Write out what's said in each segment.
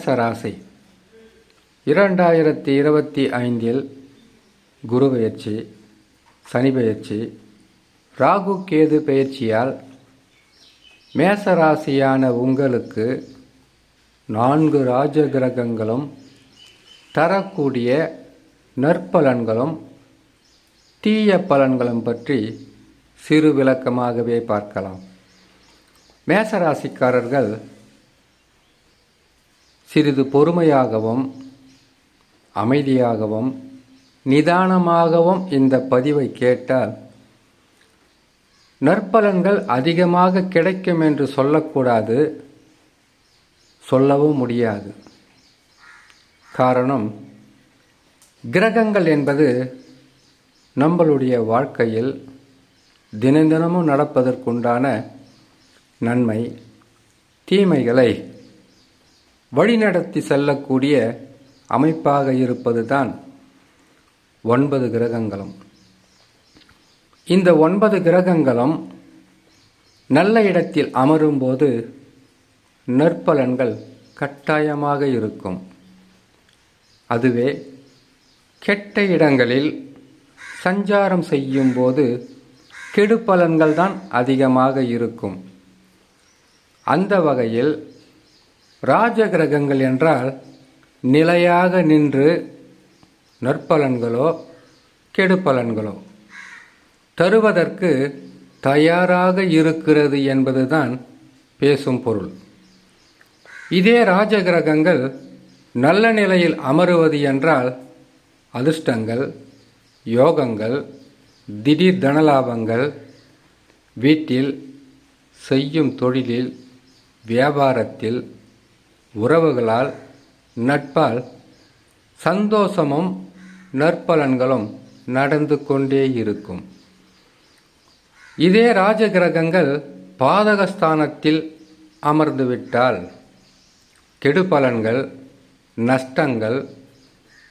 மேசராசி. இரண்டாயிரத்தி இருபத்தி ஐந்தில் குரு பெயர்ச்சி சனி பெயர்ச்சி ராகு கேது பெயர்ச்சியால் மேசராசியான உங்களுக்கு நான்கு ராஜ கிரகங்களும் தரக்கூடிய நற்பலன்களும் தீய பலன்களும் பற்றி சிறு விளக்கமாகவே பார்க்கலாம். மேசராசிக்காரர்கள் சிறிது பொறுமையாகவும் அமைதியாகவும் நிதானமாகவும் இந்த பதிவை கேட்டால் நற்பலன்கள் அதிகமாக கிடைக்கும் என்று சொல்லக்கூடாது சொல்லவும் முடியாது. காரணம் கிரகங்கள் என்பது நம்மளுடைய வாழ்க்கையில் தினந்தினமும் நடப்பதற்குண்டான நன்மை தீமைகளை வழிநடத்தி செல்லக்கூடிய அமைப்பாக இருப்பது தான் ஒன்பது கிரகங்களும். இந்த ஒன்பது கிரகங்களும் நல்ல இடத்தில் அமரும்போது நற்பலன்கள் கட்டாயமாக இருக்கும். அதுவே கெட்ட இடங்களில் சஞ்சாரம் செய்யும்போது கெடுபலன்கள் தான் அதிகமாக இருக்கும். அந்த வகையில் ராஜ கிரகங்கள் என்றால் நிலையாக நின்று நற்பலன்களோ கெடுபலன்களோ. தருவதற்கு தயாராக இருக்கிறது என்பதுதான் பேசும் பொருள். இதே ராஜ கிரகங்கள் நல்ல நிலையில் அமருவது என்றால் அதிர்ஷ்டங்கள் யோகங்கள் திடீர் தனலாபங்கள் வீட்டில் செய்யும் தொழிலில் வியாபாரத்தில் உறவுகளால் நட்பால் சந்தோஷமும் நற்பலன்களும் நடந்து கொண்டே இருக்கும். இதே ராஜகிரகங்கள் பாதகஸ்தானத்தில் அமர்ந்துவிட்டால் கெடுபலன்கள் நஷ்டங்கள்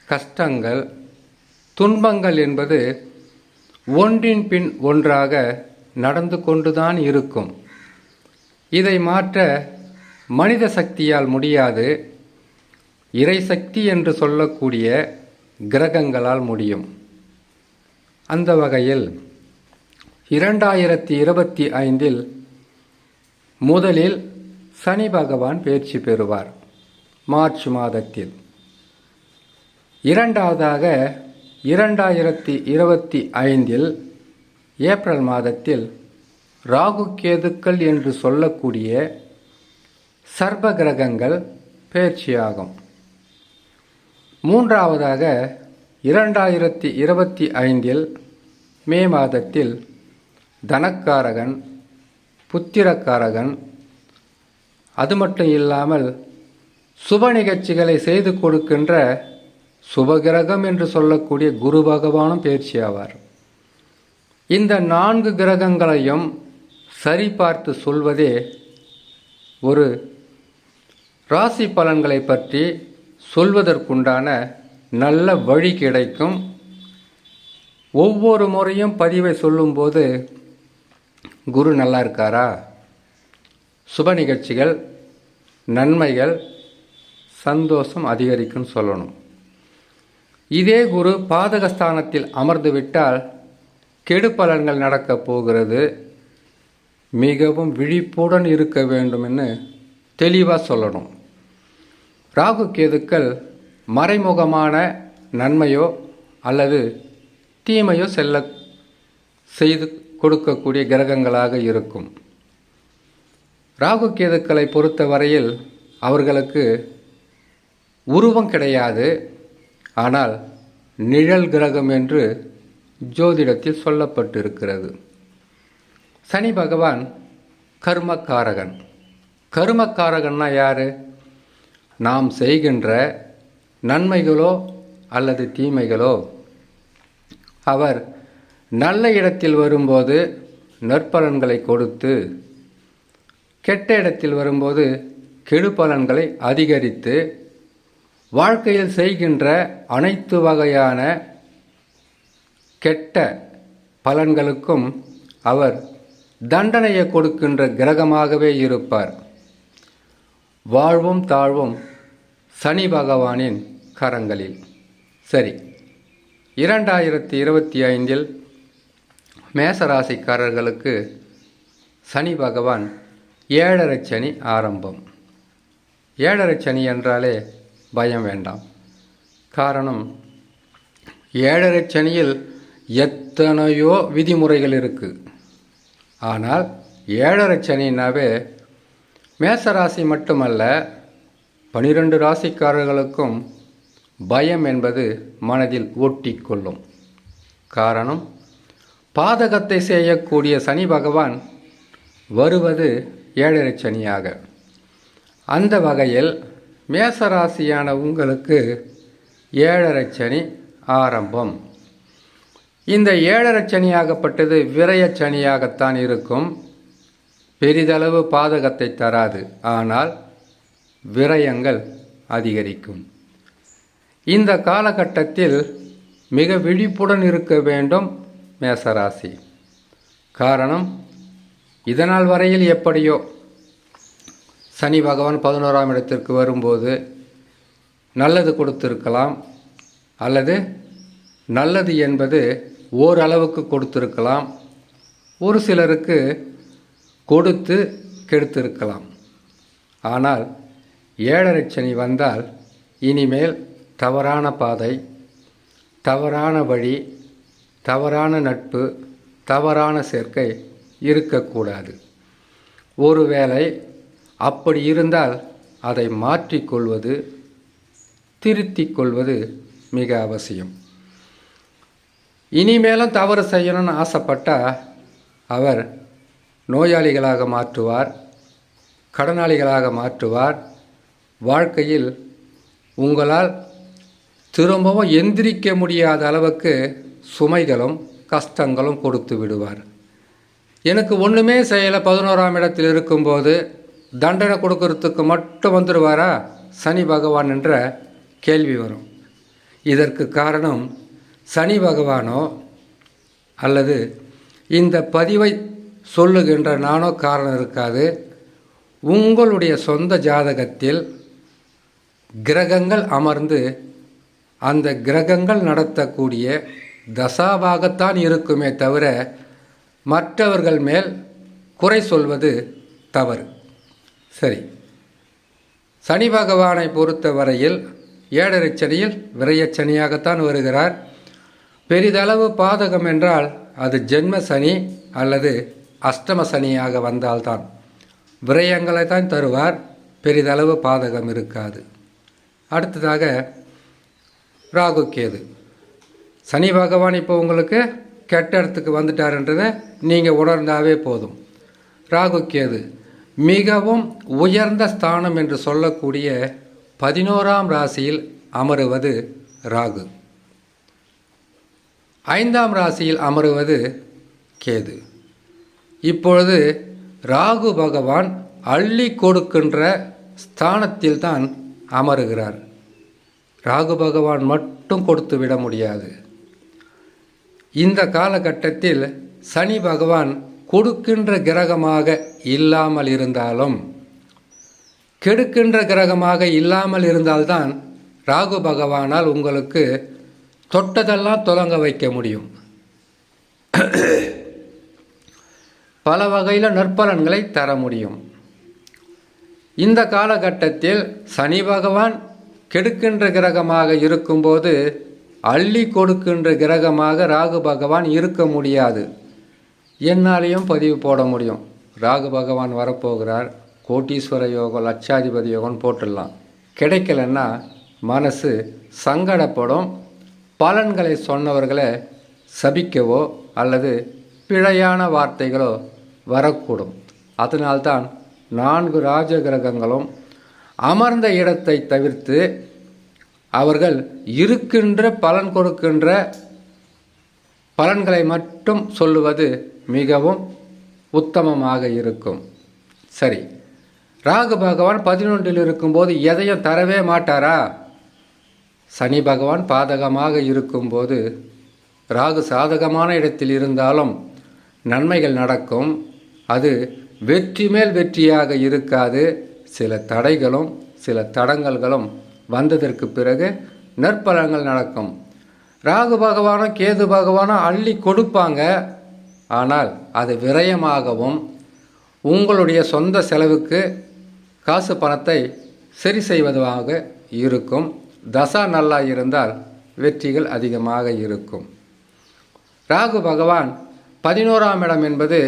கஷ்டங்கள் துன்பங்கள் என்பது ஒன்றின் பின் ஒன்றாக நடந்து கொண்டுதான் இருக்கும். இதை மாற்ற மனித சக்தியால் முடியாது இறை சக்தி என்று சொல்லக்கூடிய கிரகங்களால் முடியும். அந்த வகையில் இரண்டாயிரத்தி இருபத்தி ஐந்தில் முதலில் சனி பகவான் பயிற்சி பெறுவார் மார்ச் மாதத்தில். இரண்டாவதாக இரண்டாயிரத்தி இருபத்தி ஐந்தில் ஏப்ரல் மாதத்தில் ராகு கேதுக்கள் என்று சொல்லக்கூடிய சர்ப கிரகங்கள் பயிற்சியாகும் மூன்றாவதாக இரண்டாயிரத்தி இருபத்தி ஐந்தில் மே மாதத்தில் தனக்காரகன் புத்திரக்காரகன் அது மட்டும் இல்லாமல் சுப நிகழ்ச்சிகளை செய்து கொடுக்கின்ற சுபகிரகம் என்று சொல்லக்கூடிய குரு பகவானும் பயிற்சியாவார் இந்த நான்கு கிரகங்களையும் சரிபார்த்து சொல்வதே ஒரு ராசி பலன்களை பற்றி சொல்வதற்குண்டான நல்ல வழி கிடைக்கும். ஒவ்வொரு முறையும் பதிவை சொல்லும்போது குரு நல்லா இருக்காரா? சுப நிகழ்ச்சிகள் நன்மைகள் சந்தோஷம் அதிகரிக்கும் சொல்லணும். இதே குரு பாதகஸ்தானத்தில் அமர்ந்து விட்டால் கெடு பலன்கள் நடக்கப் போகிறது. மிகவும் விழிப்புடன் இருக்க வேண்டும்னு தெளிவாக சொல்லணும். ராகு கேதுக்கள் மறைமுகமான நன்மையோ அல்லது தீமையோ செல்ல செய்து கொடுக்கக்கூடிய கிரகங்களாக இருக்கும். ராகு கேதுக்களை பொறுத்தவரையில் அவர்களுக்கு உருவம் கிடையாது. ஆனால் நிழல் கிரகம் என்று ஜோதிடத்தில் சொல்லப்பட்டிருக்கிறது. சனி பகவான் கர்மக்காரகன். கர்மக்காரகன்னா யார்? நாம் செய்கின்ற நன்மைகளோ அல்லது தீமைகளோ? அவர் நல்ல இடத்தில் வரும்போது நற்பலன்களை கொடுத்து கெட்ட இடத்தில் வரும்போது கெடுபலன்களை அதிகரித்து வாழ்க்கையில் செய்கின்ற அனைத்து வகையான கெட்ட பலன்களுக்கும் அவர் தண்டனையை கொடுக்கின்ற கிரகமாகவே இருப்பார். வாழ்வும் தாழ்வும் சனி பகவானின் கரங்களில். சரி. இரண்டாயிரத்தி இருபத்தி ஐந்தில் மேசராசிக்காரர்களுக்கு சனி பகவான் ஏழரை சனி ஆரம்பம். ஏழரை சனி என்றாலே பயம் வேண்டாம். காரணம் ஏழரை சனியில் எத்தனையோ விதிமுறைகள் இருக்குது ஆனால் ஏழரை சனினாவே மேசராசி மட்டுமல்ல பனிரெண்டு ராசிக்காரர்களுக்கும் பயம் என்பது மனதில் ஒட்டிக்கொள்ளும். காரணம் பாதகத்தை செய்யக்கூடிய சனி பகவான் வருவது ஏழரை சனியாக. அந்த வகையில் மேசராசியான உங்களுக்கு ஏழரை சனி ஆரம்பம். இந்த ஏழரை சனியாகப்பட்டது விரய சனியாகத்தான் இருக்கும். பெரிதளவு பாதகத்தை தராது. ஆனால் விரயங்கள் அதிகரிக்கும். இந்த காலகட்டத்தில் மிக விழிப்புடன் இருக்க வேண்டும் மேசராசி. காரணம் இதனால் வரையில் எப்படியோ சனி பகவான் பதினோராம் இடத்திற்கு வரும்போது நல்லது கொடுத்திருக்கலாம் அல்லது நல்லது என்பது ஓரளவுக்கு கொடுத்திருக்கலாம் ஒரு சிலருக்கு கொடுத்து கெடுத்திருக்கலாம். ஆனால் ஏழரை சனி வந்தால் இனிமேல் தவறான பாதை தவறான வழி தவறான நட்பு தவறான சேர்க்கை இருக்கக்கூடாது. ஒருவேளை அப்படி இருந்தால் அதை மாற்றிக்கொள்வது திருத்திக் கொள்வது மிக அவசியம். இனிமேலும் தவறு செய்யணும்னு ஆசைப்பட்டால் அவர் நோயாளிகளாக மாற்றுவார் கடனாளிகளாக மாற்றுவார் வாழ்க்கையில் உங்களால் திரும்பவும் எந்திரிக்க முடியாத அளவுக்கு சுமைகளும் கஷ்டங்களும் கொடுத்து விடுவார். எனக்கு ஒன்றுமே செய்யலை. பதினோராம் இடத்தில் இருக்கும்போது தண்டனை கொடுக்கறதுக்கு மட்டும் வந்துடுவாரா சனி பகவான் என்ற கேள்வி வரும். இதற்கு காரணம் சனி பகவானோ அல்லது இந்த பதிவை சொல்லுகின்ற நானோ காரணம் இருக்காது. உங்களுடைய சொந்த ஜாதகத்தில் கிரகங்கள் அமர்ந்து அந்த கிரகங்கள் நடத்தக்கூடிய தசாவாகத்தான் இருக்குமே தவிர மற்றவர்கள் மேல் குறை சொல்வது தவறு. சரி. சனி பகவானை பொறுத்த வரையில் ஏழரை சனியில் விரையச்சனியாகத்தான் வருகிறார். பெரிதளவு பாதகம் என்றால் அது ஜென்ம சனி அல்லது அஷ்டம சனியாக வந்தால்தான். விரயங்களை தான் தருவார். பெரிதளவு பாதகம் இருக்காது. அடுத்ததாக ராகு கேது. சனி பகவான் இப்போ உங்களுக்கு கெட்ட இடத்துக்கு வந்துட்டாருன்றதை நீங்கள் உணர்ந்தாவே போதும். ராகு கேது மிகவும் உயர்ந்த ஸ்தானம் என்று சொல்லக்கூடிய பதினோராம் ராசியில் அமருவது ராகு. ஐந்தாம் ராசியில் அமருவது கேது. இப்பொழுது ராகு பகவான் அள்ளி கொடுக்கின்ற ஸ்தானத்தில் தான் அமருகிறார். ராகு பகவான் மட்டும் கொடுத்து விட முடியாது. இந்த காலகட்டத்தில் சனி பகவான் கொடுக்கின்ற கிரகமாக இல்லாமல் இருந்தாலும் கெடுக்கின்ற கிரகமாக இல்லாமல் இருந்தால்தான் ராகு பகவானால் உங்களுக்கு தொட்டதெல்லாம் தொடங்க வைக்க முடியும். பல வகையில் நற்பலன்களை தர முடியும். இந்த காலகட்டத்தில் சனி பகவான் கெடுக்கின்ற கிரகமாக இருக்கும்போது அள்ளி கொடுக்கின்ற கிரகமாக ராகு பகவான் இருக்க முடியாது. என்னாலேயும் பதிவு போட முடியும். ராகு பகவான் வரப்போகிறார். கோட்டீஸ்வர யோகம் லட்சாதிபதி யோகம் போட்டுடலாம். கிடைக்கலன்னா மனசு சங்கடப்படும். பலன்களை சொன்னவர்களை சபிக்கவோ அல்லது பிழையான வார்த்தைகளோ வரக்கூடும். அதனால்தான் நான்கு ராஜ கிரகங்களும் அமர்ந்த இடத்தை தவிர்த்து அவர்கள் இருக்கின்ற பலன் கொடுக்கின்ற பலன்களை மட்டும் சொல்லுவது மிகவும் உத்தமமாக இருக்கும். சரி. ராகு பகவான் பதினொன்றில் இருக்கும்போது எதையும் தரவே மாட்டாரா? சனி பகவான் பாதகமாக இருக்கும்போது ராகு சாதகமான இடத்தில் இருந்தாலும் நன்மைகள் நடக்கும். அது வெற்றி மேல் வெற்றியாக இருக்காது. சில தடைகளும் சில தடங்கல்களும் வந்ததற்கு பிறகு நற்பலன்கள் நடக்கும். ராகு பகவானும் கேது பகவானும் அள்ளி கொடுப்பாங்க. ஆனால் அது விரயமாகவும் உங்களுடைய சொந்த செலவுக்கு காசு பணத்தை சரி செய்வதாக இருக்கும். தசா நல்லா இருந்தால் வெற்றிகள் அதிகமாக இருக்கும். ராகு பகவான் பதினோராம் இடம் என்பது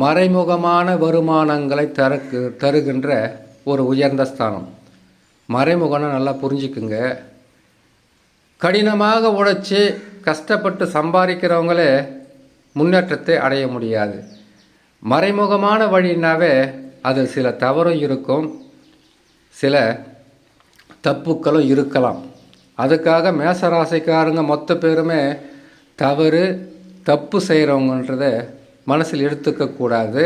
மறைமுகமான வருமானங்களை தரக்கு தருகின்ற ஒரு உயர்ந்த ஸ்தானம். மறைமுகம்னா நல்லா புரிஞ்சுக்குங்க. கடினமாக உழைச்சி கஷ்டப்பட்டு சம்பாதிக்கிறவங்களே முன்னேற்றத்தை அடைய முடியாது. மறைமுகமான வழினாவே அது சில தவறும் இருக்கும் சில தப்புக்களும் இருக்கலாம். அதுக்காக மேசராசிக்காரங்க மொத்த பேருமே தவறு தப்பு செய்கிறவங்கன்றத மனசில் எடுத்துக்கக்கூடாது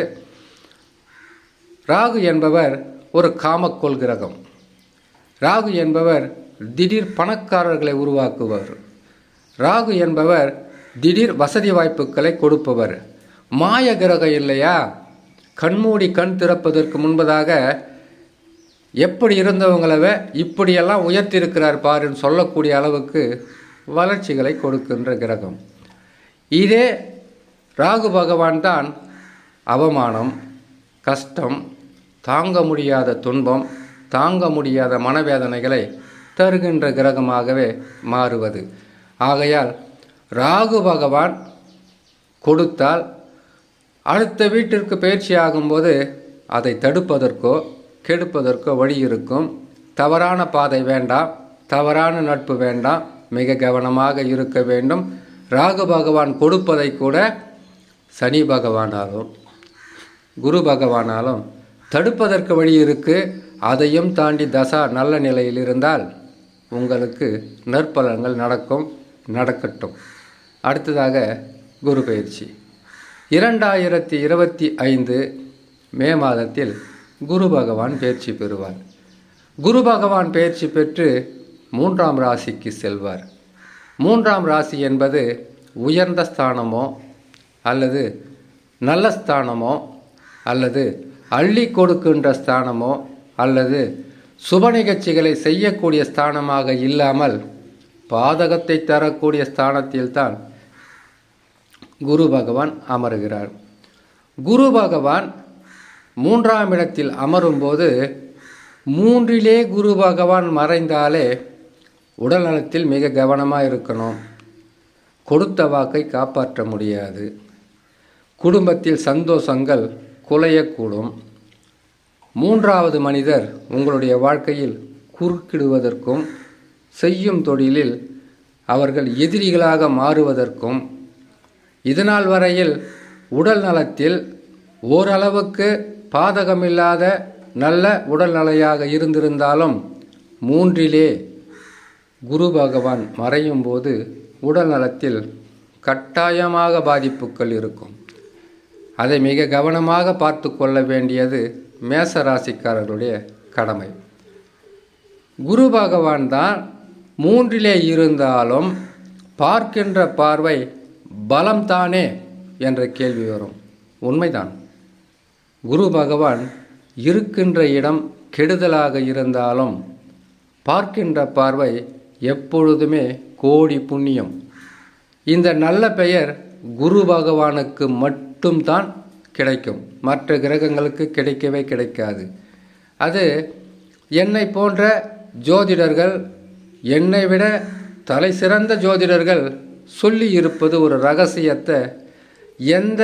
ராகு என்பவர் ஒரு காமக்கோள் கிரகம். ராகு என்பவர் திடீர் பணக்காரர்களை உருவாக்குவர் ராகு என்பவர் திடீர் வசதி வாய்ப்புகளை கொடுப்பவர். மாய கிரகம் இல்லையா? கண்மூடி கண் திறப்பதற்கு முன்பதாக எப்படி இருந்தவங்களவே இப்படியெல்லாம் உயர்த்தியிருக்கிறார் பாருன்னு சொல்லக்கூடிய அளவுக்கு வளர்ச்சிகளை கொடுக்கின்ற கிரகம். இதே ராகு பகவான் தான் அவமானம் கஷ்டம் தாங்க முடியாத துன்பம் தாங்க முடியாத மனவேதனைகளை தருகின்ற கிரகமாகவே மாறுவது. ஆகையால் ராகு பகவான் கொடுத்தால் அடுத்த வீட்டிற்கு பயிற்சி ஆகும்போது அதை தடுப்பதற்கோ கெடுப்பதற்கோ வழி இருக்கும். தவறான பாதை வேண்டாம் தவறான நட்பு வேண்டாம் மிக கவனமாக இருக்க வேண்டும். ராகு பகவான் கொடுப்பதை கூட சனி பகவானாலும் குரு பகவானாலும் தடுப்பதற்கு வழி இருக்கு. அதையும் தாண்டி தசா நல்ல நிலையில் இருந்தால் உங்களுக்கு நற்பலன்கள் நடக்கும் நடக்கட்டும். அடுத்ததாக குரு பயிற்சி. இரண்டாயிரத்தி இருபத்தி ஐந்து மே மாதத்தில் குரு பகவான் பயிற்சி பெறுவார். குரு பகவான் பயிற்சி பெற்று மூன்றாம் ராசிக்கு செல்வார். மூன்றாம் ராசி என்பது உயர்ந்த ஸ்தானமோ அல்லது நல்ல ஸ்தானமோ அல்லது அள்ளி கொடுக்கின்ற ஸ்தானமோ அல்லது சுப நிகழ்ச்சிகளை செய்யக்கூடிய ஸ்தானமாக இல்லாமல் பாதகத்தை தரக்கூடிய ஸ்தானத்தில்தான் குரு பகவான் அமருகிறார். குரு பகவான் மூன்றாம் இடத்தில் அமரும்போது மூன்றிலே குரு பகவான் மறைந்தாலே உடல்நலத்தில் மிக கவனமாக இருக்கணும். கொடுத்த வாக்கை காப்பாற்ற முடியாது. குடும்பத்தில் சந்தோஷங்கள் குலையக்கூடும். மூன்றாவது மனிதர் உங்களுடைய வாழ்க்கையில் குறுக்கிடுவதற்கும் செய்யும் தொழிலில் அவர்கள் எதிரிகளாக மாறுவதற்கும் இதனால் வரையில் உடல் நலத்தில் ஓரளவுக்கு பாதகமில்லாத நல்ல உடல்நிலையாக இருந்திருந்தாலும் மூன்றிலே குரு பகவான் மறையும் போது உடல் நலத்தில் கட்டாயமாக பாதிப்புகள் இருக்கும். அதை மிக கவனமாக பார்த்து கொள்ள வேண்டியது மேச ராசிக்காரர்களுடைய கடமை. குரு பகவான் தான் மூன்றிலே இருந்தாலும் பார்க்கின்ற பார்வை பலம்தானே என்ற கேள்வி வரும். உண்மைதான். குரு பகவான் இருக்கின்ற இடம் கெடுதலாக இருந்தாலும் பார்க்கின்ற பார்வை எப்பொழுதுமே கோடி புண்ணியம். இந்த நல்ல பெயர் குரு பகவானுக்கு மட்டும்தான் கிடைக்கும். மற்ற கிரகங்களுக்கு கிடைக்கவே கிடைக்காது. அது என்னை போன்ற ஜோதிடர்கள் என்னை விட தலை சிறந்த ஜோதிடர்கள் சொல்லி இருப்பது ஒரு ரகசியத்தை எந்த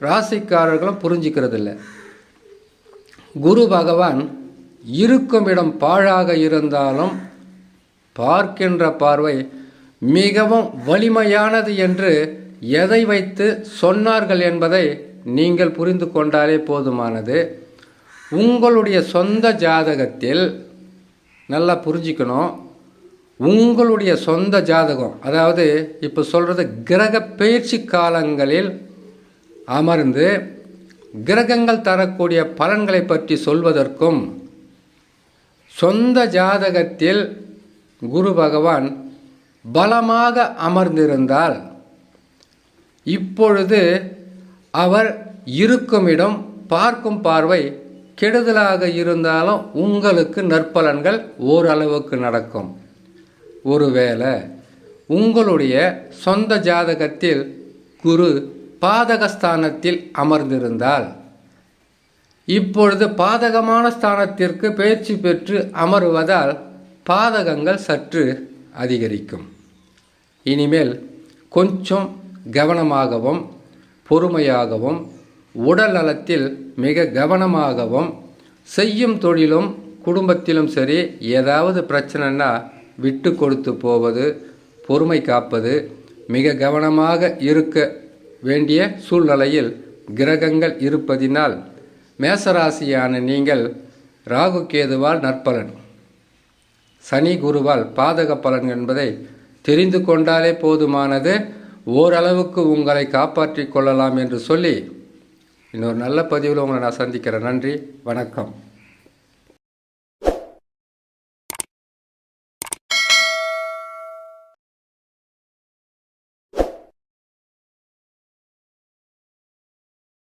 ராசிக்காரர்களும் புரிஞ்சிக்கிறதில்ல. குரு பகவான் இருக்கும் இடம் பாழாக இருந்தாலும் பார்க்கின்ற பார்வை மிகவும் வலிமையானது என்று எதை வைத்து சொன்னார்கள் என்பதை நீங்கள் புரிந்து கொண்டாலே போதுமானது. உங்களுடைய சொந்த ஜாதகத்தில் நல்லா புரிஞ்சுக்கணும். உங்களுடைய சொந்த ஜாதகம் அதாவது இப்போ சொல்கிறது கிரக பயிற்சி காலங்களில் அமர்ந்து கிரகங்கள் தரக்கூடிய பலன்களை பற்றி சொல்வதற்கும் சொந்த ஜாதகத்தில் குரு பகவான் பலமாக அமர்ந்திருந்தால் இப்பொழுது அவர் இருக்கும் இடம் பார்க்கும் பார்வை கெடுதலாக இருந்தாலும் உங்களுக்கு நற்பலன்கள் ஓரளவுக்கு நடக்கும். ஒருவேளை உங்களுடைய சொந்த ஜாதகத்தில் குரு பாதகஸ்தானத்தில் அமர்ந்திருந்தால் இப்பொழுது பாதகமான ஸ்தானத்திற்கு பயிற்சி பெற்று அமருவதால் பாதகங்கள் சற்று அதிகரிக்கும். இனிமேல் கொஞ்சம் கவனமாகவும் பொறுமையாகவும் உடல் நலத்தில் மிக கவனமாகவும் செய்யும் தொழிலும் குடும்பத்திலும் சரி ஏதாவது பிரச்சனைனா விட்டு கொடுத்து போவது பொறுமை காப்பது மிக கவனமாக இருக்க வேண்டிய சூழ்நிலையில் கிரகங்கள் இருப்பதினால் மேசராசியான நீங்கள் ராகு கேதுவால் நற்பலன். சனி குருவால் பாதக பலன் என்பதை தெரிந்து கொண்டாலே போதுமானது. ஓரளவுக்கு உங்களை காப்பாற்றிக் கொள்ளலாம் என்று சொல்லி இன்னொரு நல்ல பதிவில் உங்களை நான் சந்திக்கிறேன். நன்றி. வணக்கம்.